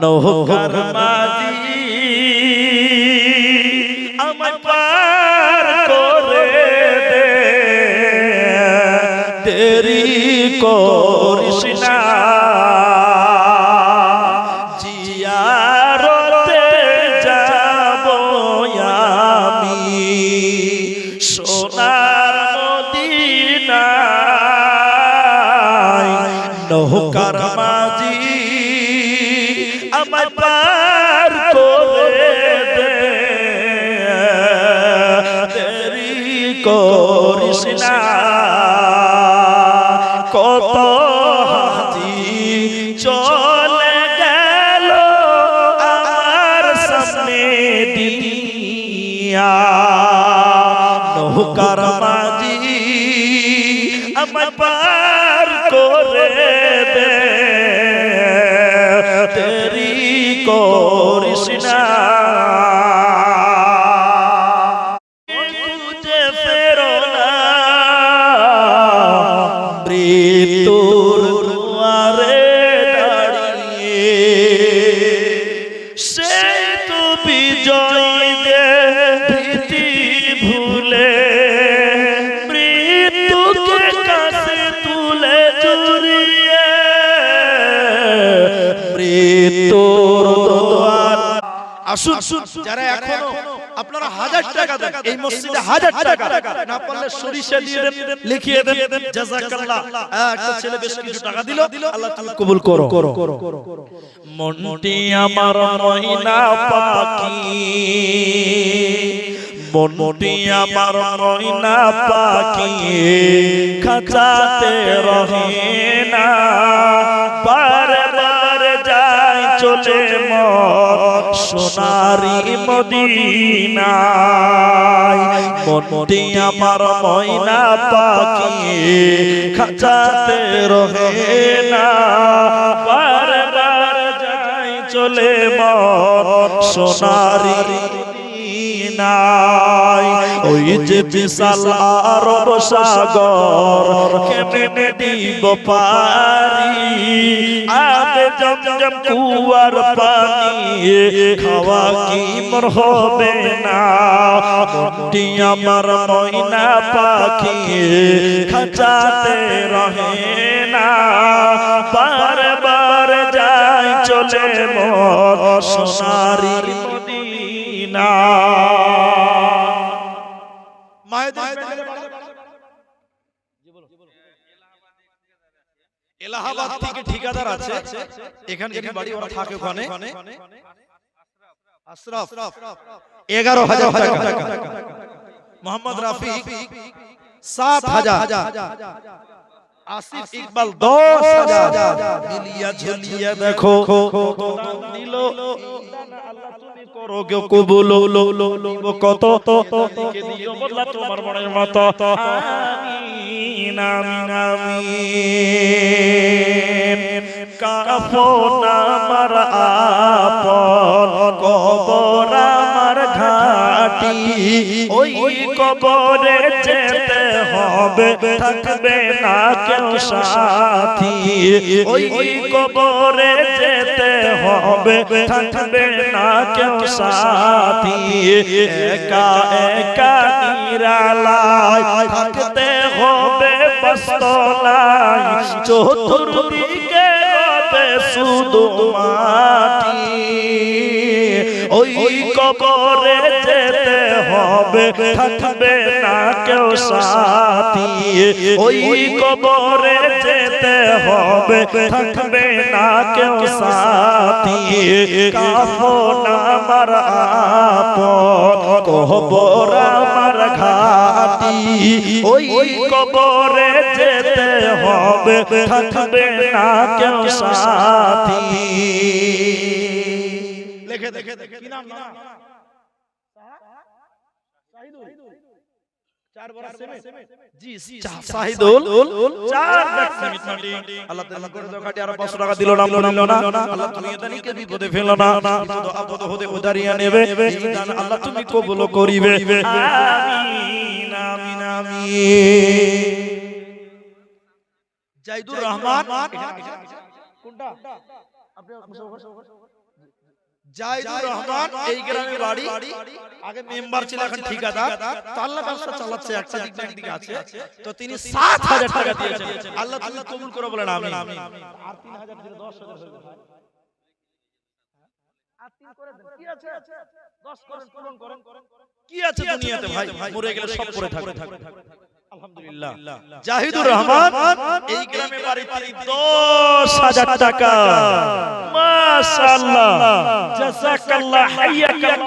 নৌকার মাঝি আমায় পার করে দে। দেরি করিস না। জিয়ারতে যাব আমি। সোনার আমায় আসুন যারা এখনও আপনারা হাজার টাকা দেন এই মসজিদে হাজার টাকা না পারলে সরিষা দিয়ে দেন লিখিয়ে দেন। জাযাকাল্লাহ। একটা ছেলে বেশ কিছু টাকা দিল। আল্লাহ তুমি কবুল করো। মনটি আমার ময়না পাখি। মনটি আমার ময়না পাখি। খাঁচাতে রহে না। চলে সোনারি মদিনায়। মনটি আমার ময়না পাখি খাঁচাতে রহে না। যাই চলে মর সোনারি ওই যে বিশাল আরব সাগর, কেমনে দিব পারি? জমজম কুয়ার পানি খাওয়া কি মোর হবে না? মনটি আমার ময়না পাখি খাঁচাতে রহে না। বার বার যাই চলে মোর সোনারি মদিনা। এলাহাবাদ থেকে ঠিকাদার আছে। এখানে যেখানে বাড়ি ওরা থাকে ওখানে। আশরাফ। এগারো হাজার টাকা। মোহাম্মদ রাফি সাত হাজার। আসিফ ইকবাল দশ হাজার। মিলিয়া ঝুলিয়া দেখো। নিল করো গো কবুল কত? কে দিও বদলা তোমার মনের মতো। আমিন আমিন আমিন। কাফন আমার আপন। কবর আমার ঘাটি ওই কবরে যেতে হবে, থাকবে না কেউ সাথী। ওই কবরে যেতে হবে, থাকবে না কেউ সাথী। একা একা নিরালায় থাকতে হবে বস্তলায় চতুর্দিকে হবে শুধু মাটি। ওই কবরে হবে, থাকবে না কেউ সাথী। ওই কবরে যেতে হবে, থাকবে না কেউ সাথী। কাফন আমার আপন, কবর আমার ঘাটি ওই কবরে যেতে হবে, থাকবে না কেউ সাথী। লেখে দেখে কি নাম? আল্লাহ তুমি এদানিকে বিপদে ফেলো না। বিপদ আপদ হতে উদারিয়া নেবে। এই দান আল্লাহ তুমি কবুল করিবে। আমিন আমিন আমিন। জাইদুর রহমান। কোনটা? জাহিদুর রহমান এই গ্রামে বাড়ি। আগে মেম্বার ছিল এখন ঠিকাদার। তো আল্লাহ ব্যবসা চালাচ্ছে একটা দিক না একদিকে আছে। তো তিনি সাত হাজার টাকা দিয়েছেন। আল্লাহ তুমি কবুল করে বলেন আমি আর তিন হাজার দিলে দশ হাজার হয়ে যাবে। আর তিন করে দেন। কি আছে? দশ করেন, পূরণ করেন। কি আছে দুনিয়াতে ভাই? মরে গেলে সব পড়ে থাকবে জাহিদুর রহমান এই গ্রামে বাড়ি তিনি দশ হাজার টাকা। মাশাআল্লাহ। জাযাকাল্লাহ হাইয়াকাল্লাহ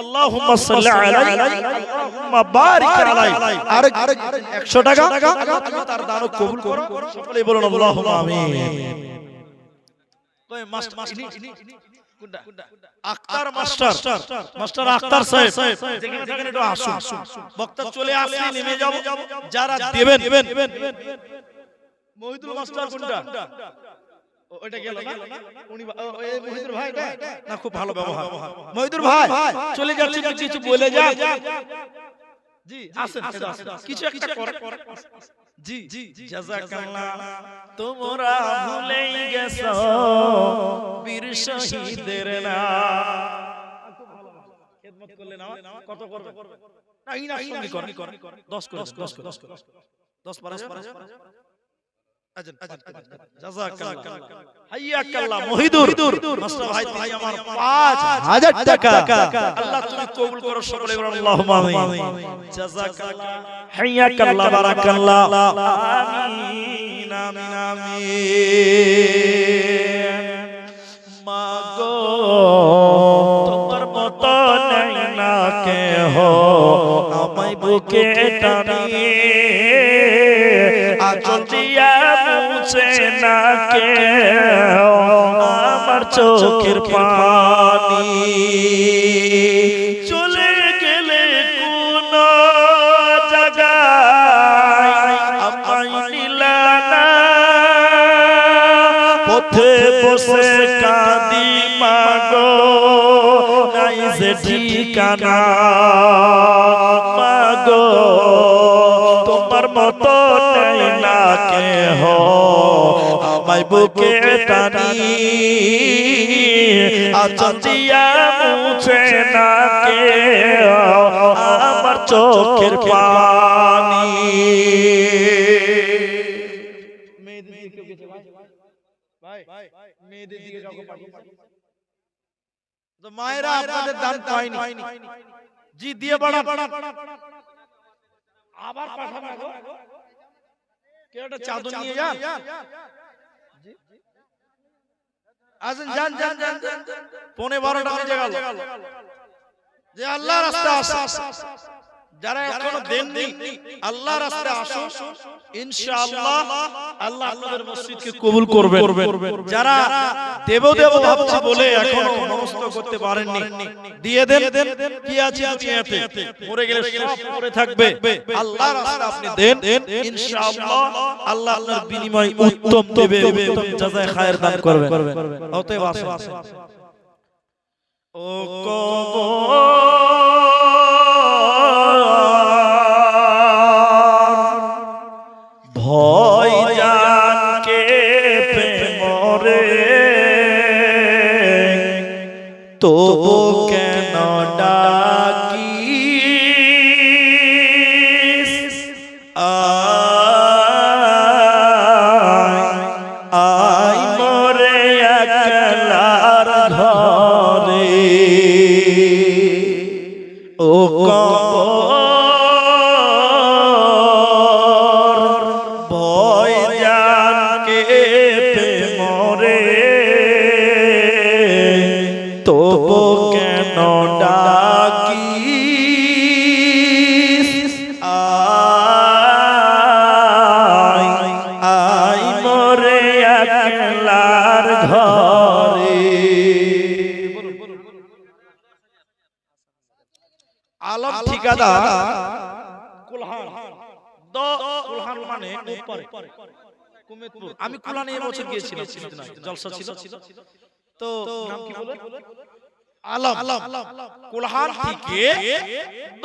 আল্লাহুম্মা সাল্লি আলাইহি আল্লাহুম্মা বারিক আলাইহি আর 100 টাকা। তুমি তার দান কবুল করো। সকলে বলুন আল্লাহুম্মা আমিন। কয় মাস্ট মাস্ট আক্তার মাস্টার। মাস্টার। আক্তার সাহেব। যেখানে যেখানে একটু আসুন। বক্তা চলে আসলে নেমে যাব। যারা দেবেন মহিদুল মাস্টার কোনটা ও, গেল না? উনি বা- ও, এই মহিদুর ভাই না? না খুব ভালো ব্যবহার। মহিদুর ভাই চলে যাচ্ছে কিছু বলে যা জি আসেন কিছু একটা জি জি জাজাকাল্লাহ তোমরা ভুলেই গেছো বীর শহীদের না খেদমত করলেন আমার? কত করবে? না ইনা সঙ্গে করে 10 করে 10 করে 10 করে 10 পারা মাগো তোমার মতো না কে হো আমায় বুকে টানি আচল দিয়া মুছে না কে আমার চোখের পানি চলে গেলে কোন জায়গায় আমায় নিলানা পথে বসে কাঁদি মাগো, নাই যে ঠিকানা। মাগো, তোমার মতো নাই না কে হো আমায় বুকে টানি। আচন্দিয়া মুছে না কে আমার চোখের পানি। মায়েরা আপনাদের দান পায়নি। জি দিয়ে বাড়া আবার পাঠাবে গো। একটা চাদর নিয়ে যান। আসেন যান যান যান পৌনে বারোটা বেজে গেল। যে আল্লাহ রাস্তা আসে যারা এখনও দেননি আল্লাহ রাস্তা আসো ইনশাআল্লাহ আল্লাহ আপনাদের মসজিদকে কবুল করবেন। যারা দেব দেব ভাবছে বলে এখনও মনস্থ করতে পারেননি। দিয়ে দেন কি আছে দুনিয়াতে? মরে গেলে সব পড়ে থাকবে। আল্লাহ রাস্তা আপনি দেন। ইনশাআল্লাহ আল্লাহ আপনার বিনিময় উত্তম দেবে উত্তম জাযায় খায়ের দান করবেন। অতএব আসুন। ও কবর। তবু কেন ডাকি ঠিকাদার কুলহান। দ কুলহান মানে উপরে। কুমেতপুর আমি কুলানে এই বছর গিয়েছিলাম। জলসা ছিল। তো নাম কি বলে? আলম। কুলহান থেকে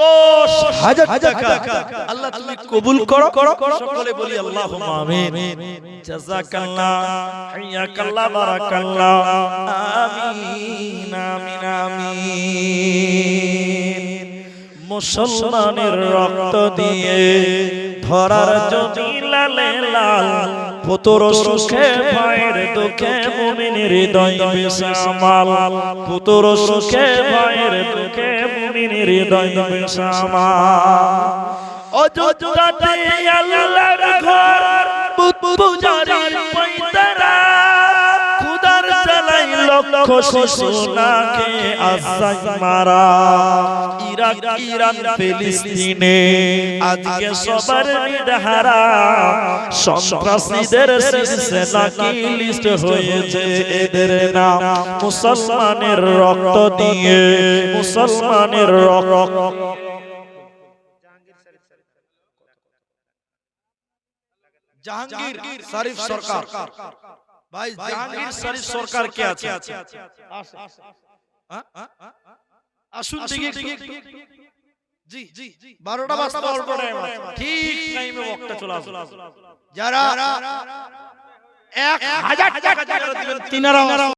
দশ হাজার টাকা। আল্লাহ তুমি কবুল করো। সকলে বলি আল্লাহ আমিন। জাযাকাল্লাহ হাইয়াকাল্লাহ বারাকাল্লাহ। আমিন আমিন আমিন। মুসলমানের রক্ত দিয়ে ধরার যদি লালে লাল পুতর সুখে ভাইয়ের দুঃখে মুমিনের হৃদয় বেসামাল পুতর সুখে ভাইয়ের দুঃখে মুমিনের হৃদয় বেসামাল। অযোধ্যাতে আল্লাহর ঘর পূজারীর লক্ষ শিশুনাকে আসাই মারা। ইরাক ইরান ফিলিস্তিনে। আজকে সবার নিধারা সন্ত্রাসীদের শীর্ষে নাকি লিস্ট হয়েছে এদের নাম। মুসলমানের রক্ত দিয়ে মুসলমানের রক্ত। জাহাঙ্গীর শরীফ সরকার। ভাই জাহাঙ্গীর শরীফ সরকার কে আছে? আসুন দেখি জি জি। বারোটা বাজতে অল্প। ঠিক টাইমে বক্তা চলে আসুন যারা এক হাজার টাকা দিবেন তিনারা